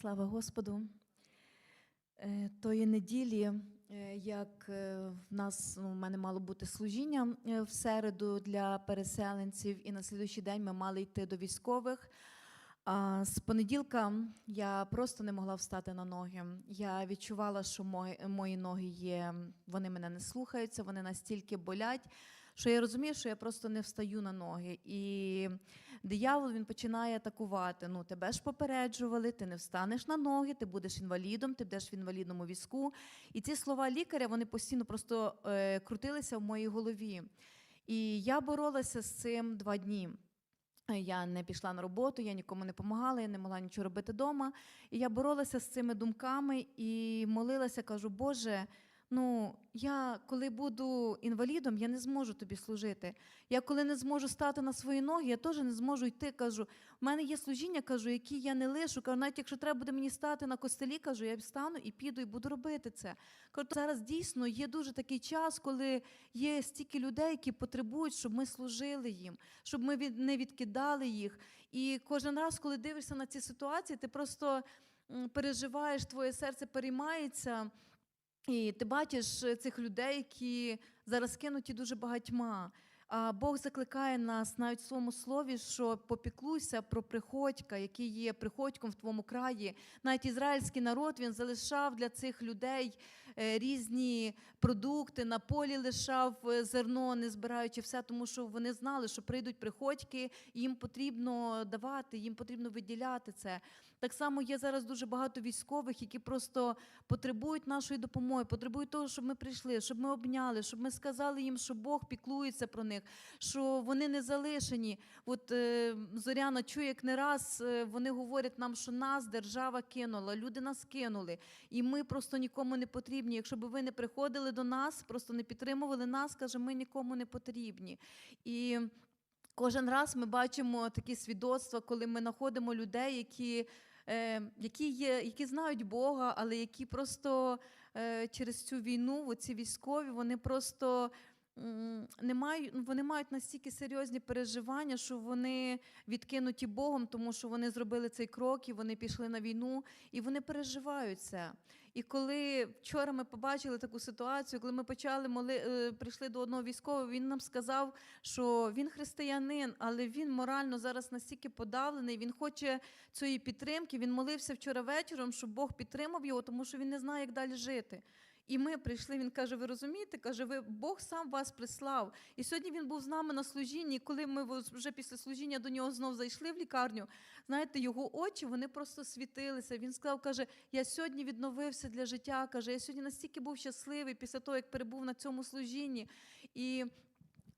Слава Господу. Е, Тої неділі, е, як е, в нас ну, в мене мало бути служіння в середу для переселенців, і на слідуючий день ми мали йти до військових. А з понеділка я просто не могла встати на ноги. Я відчувала, що мої ноги є, вони мене не слухаються, вони настільки болять, що я розумію, що я просто не встаю на ноги. І диявол він починає атакувати. Ну, тебе ж попереджували, ти не встанеш на ноги, ти будеш інвалідом, ти будеш в інвалідному візку. І ці слова лікаря вони постійно просто е, крутилися в моїй голові. І я боролася з цим два дні. Я не пішла на роботу, я нікому не допомагала, я не могла нічого робити вдома. І я боролася з цими думками і молилася, кажу, Боже, ну я коли буду інвалідом, я не зможу тобі служити. Я коли не зможу стати на свої ноги, я теж не зможу йти. Кажу, в мене є служіння, кажу, які я не лишу. Кажу, навіть якщо треба буде мені стати на костелі, кажу, я встану і піду і буду робити це. Кажу, зараз дійсно є дуже такий час, коли є стільки людей, які потребують, щоб ми служили їм, щоб ми не відкидали їх. І кожен раз, коли дивишся на ці ситуації, ти просто переживаєш, твоє серце переймається. І ти бачиш е, цих людей, які зараз кинуті дуже багатьма. Бог закликає нас навіть в своєму слові, що попіклуйся про приходька, який є приходьком в твоєму краї. Навіть ізраїльський народ він залишав для цих людей е, різні продукти, на полі лишав е, зерно, не збираючи все, тому що вони знали, що прийдуть приходьки, і їм потрібно давати, їм потрібно виділяти це. Так само є зараз дуже багато військових, які просто потребують нашої допомоги, потребують того, щоб ми прийшли, щоб ми обняли, щоб ми сказали їм, що Бог піклується про них, що вони не залишені. От е, Зоряна чує, як не раз е, вони говорять нам, що нас держава кинула, люди нас кинули, і ми просто нікому не потрібні. Якщо б ви не приходили до нас, просто не підтримували нас, каже, ми нікому не потрібні. І Кожен раз ми бачимо такі свідоцтва, коли ми знаходимо людей, які, е, які, є, які знають Бога, але які просто через цю війну, оці військові, вони просто не мають, ну, вони мають настільки серйозні переживання, що вони відкинуті Богом, тому що вони зробили цей крок і вони пішли на війну, і вони переживають це. І коли вчора ми побачили таку ситуацію, коли ми почали моли, е, прийшли до одного військового, він нам сказав, що він християнин, але він морально зараз настільки подавлений, він хоче цієї підтримки. Він молився вчора вечором, щоб Бог підтримав його, тому що він не знає, як далі жити. І ми прийшли. Він каже: Ви розумієте? каже, ви Бог сам вас прислав. І сьогодні він був з нами на служінні. Коли ми вже після служіння до нього знов зайшли в лікарню, знаєте, його очі вони просто світилися. Він сказав, каже: Я сьогодні відновився для життя. каже, я сьогодні настільки був щасливий після того, як перебув на цьому служінні. І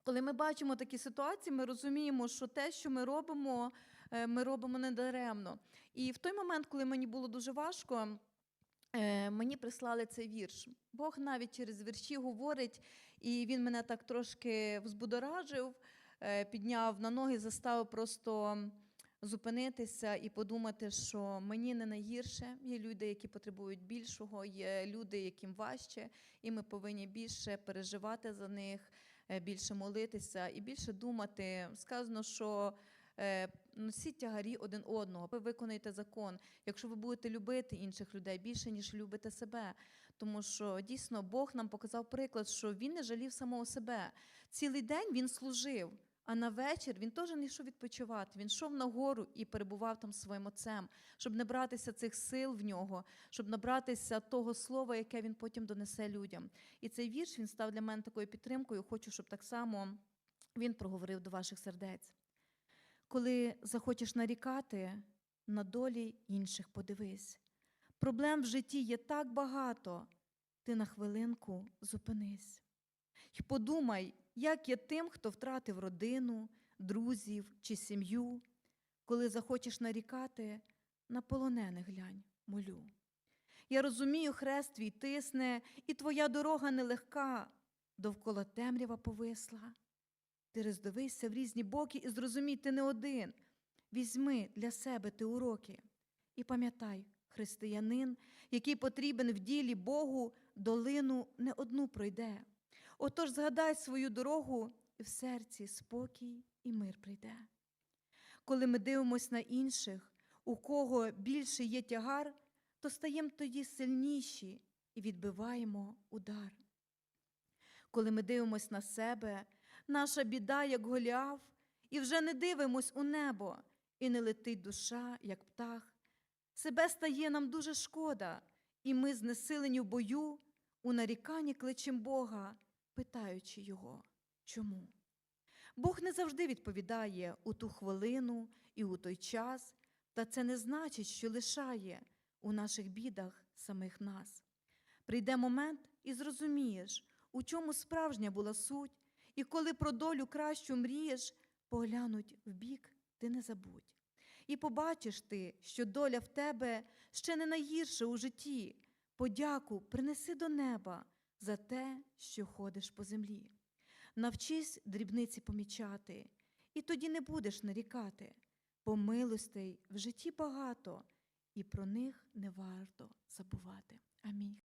коли ми бачимо такі ситуації, ми розуміємо, що те, що ми робимо, е, ми робимо недаремно. І в той момент, коли мені було дуже важко. Е, Мені прислали цей вірш. Бог навіть через вірші говорить, і він мене так трошки взбудоражив, е, підняв на ноги, заставив просто зупинитися і подумати, що мені не найгірше. Є люди, які потребують більшого, є люди, яким важче, і ми повинні більше переживати за них, е, більше молитися і більше думати. Сказано, що носіть тягарі один одного, ви виконуєте закон. Якщо ви будете любити інших людей більше, ніж любите себе. Тому що дійсно Бог нам показав приклад, що він не жалів самого себе. Цілий день він служив. А на вечір він теж не йшов відпочивати. Він йшов на гору і перебував там своїм отцем, щоб набратися цих сил в нього, щоб набратися того слова, яке він потім донесе людям. І цей вірш він став для мене такою підтримкою. Хочу, щоб так само він проговорив до ваших сердець. Коли захочеш нарікати, на долі інших подивись. Проблем в житті є так багато, ти на хвилинку зупинись. І подумай, як є тим, хто втратив родину, друзів чи сім'ю. Коли захочеш нарікати, на полонених глянь, молю. Я розумію, хрест твій тисне, і твоя дорога нелегка, довкола темрява повисла. Ти роздивися в різні боки і зрозумій, ти не один. Візьми для себе ти уроки. І пам'ятай, християнин, який потрібен в ділі Богу, долину не одну пройде. Отож згадай свою дорогу, і в серці спокій і мир прийде. Коли ми дивимося на інших, у кого більше є тягар, то стаємо тоді сильніші і відбиваємо удар. Коли ми дивимось на себе, наша біда, як голіаф, і вже не дивимось у небо, і не летить душа, як птах. Себе стає нам дуже шкода, і ми, знесилені в бою, у наріканні кличем Бога, питаючи Його, чому? Бог не завжди відповідає у ту хвилину і у той час, та це не значить, що лишає у наших бідах самих нас. Прийде момент і зрозумієш, у чому справжня була суть, і коли про долю кращу мрієш, поглянуть вбік, ти не забудь. І побачиш ти, що доля в тебе ще не найгірша у житті. Подяку принеси до неба за те, що ходиш по землі. Навчись дрібниці помічати, і тоді не будеш нарікати. Бо милостей в житті багато, і про них не варто забувати. Амінь.